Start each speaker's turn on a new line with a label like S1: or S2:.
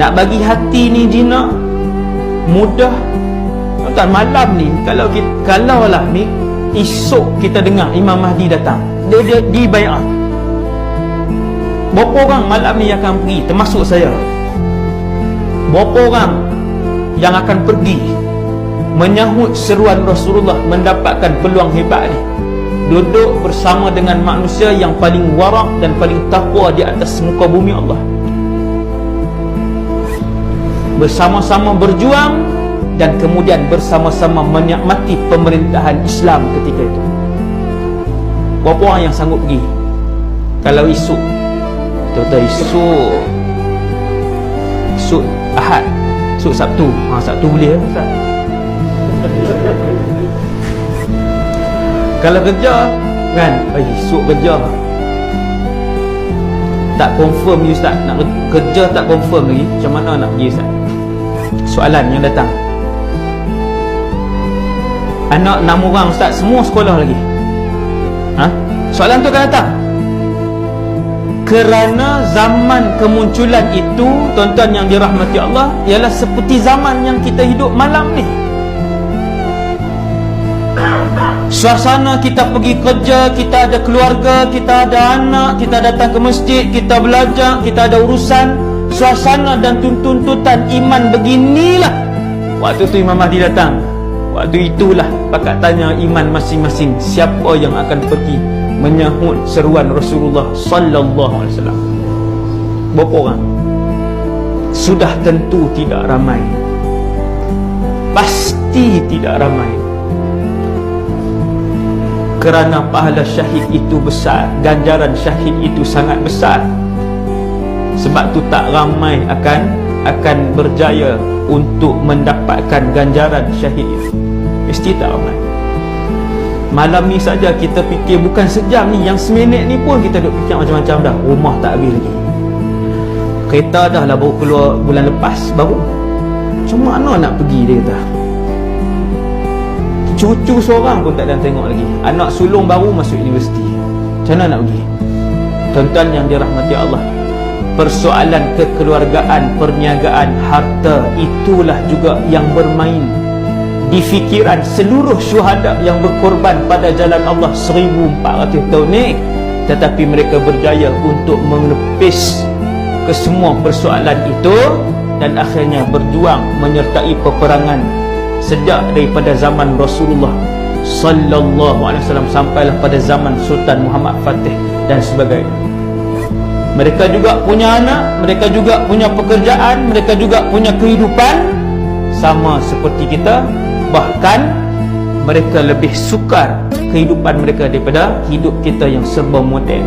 S1: nak bagi hati ni jinak mudah. Tuan malam ni kalau kita, kalau lah ni esok kita dengar Imam Mahdi datang dia, dia di bayar. Berapa orang malam ni akan pergi termasuk saya? Berapa orang yang akan pergi menyahut seruan Rasulullah mendapatkan peluang hebat ni? Duduk bersama dengan manusia yang paling warak dan paling takwa di atas muka bumi Allah bersama-sama berjuang dan kemudian bersama-sama menikmati pemerintahan Islam ketika itu. Berapa orang yang sanggup pergi? Kalau isu tuan-tuan isu isu Ahad isu Sabtu. Ha, Sabtu boleh ya Ustaz? Kalau kerja kan? Eh, isu kerja. Tak confirm ni Ustaz. Nak kerja tak confirm lagi. Macam mana nak pergi Ustaz soalan yang datang. Anak enam orang Ustaz semua sekolah lagi. Ha? soalan tu akan datang. Kerana zaman kemunculan itu tuan-tuan yang dirahmati Allah ialah seperti zaman yang kita hidup malam ni. Suasana kita pergi kerja kita ada keluarga kita ada anak kita datang ke masjid kita belajar kita ada urusan suasana dan tuntutan iman beginilah waktu tu Imam Mahdi datang Waktu itulah pakat tanya iman masing-masing siapa yang akan pergi menyahut seruan Rasulullah sallallahu alaihi wasallam. Berapa orang? Sudah tentu tidak ramai. Pasti tidak ramai. Kerana pahala syahid itu besar, ganjaran syahid itu sangat besar. Sebab tu tak ramai akan akan berjaya untuk mendapatkan ganjaran syahid. Mesti tak ramai. Malam ni saja kita fikir bukan sejam ni yang seminit ni pun kita duk fikir macam-macam dah. Rumah tak habis lagi. Kereta dah lah baru keluar bulan lepas baru. Macam mana nak pergi dia kata. Cucu seorang pun tak ada tengok lagi. Anak sulung baru masuk universiti. Macam mana nak pergi? Tuan-tuan yang dirahmati Allah persoalan kekeluargaan, perniagaan, harta itulah juga yang bermain di fikiran seluruh syuhada yang berkorban pada jalan Allah 1400 tahun ni. Tetapi mereka berjaya untuk menepis ke semua persoalan itu dan akhirnya berjuang menyertai peperangan sejak daripada zaman Rasulullah sallallahu alaihi wasallam sampailah pada zaman Sultan Muhammad Fatih dan sebagainya mereka juga punya anak mereka juga punya pekerjaan mereka juga punya kehidupan sama seperti kita. Bahkan mereka lebih sukar kehidupan mereka daripada hidup kita yang serba moden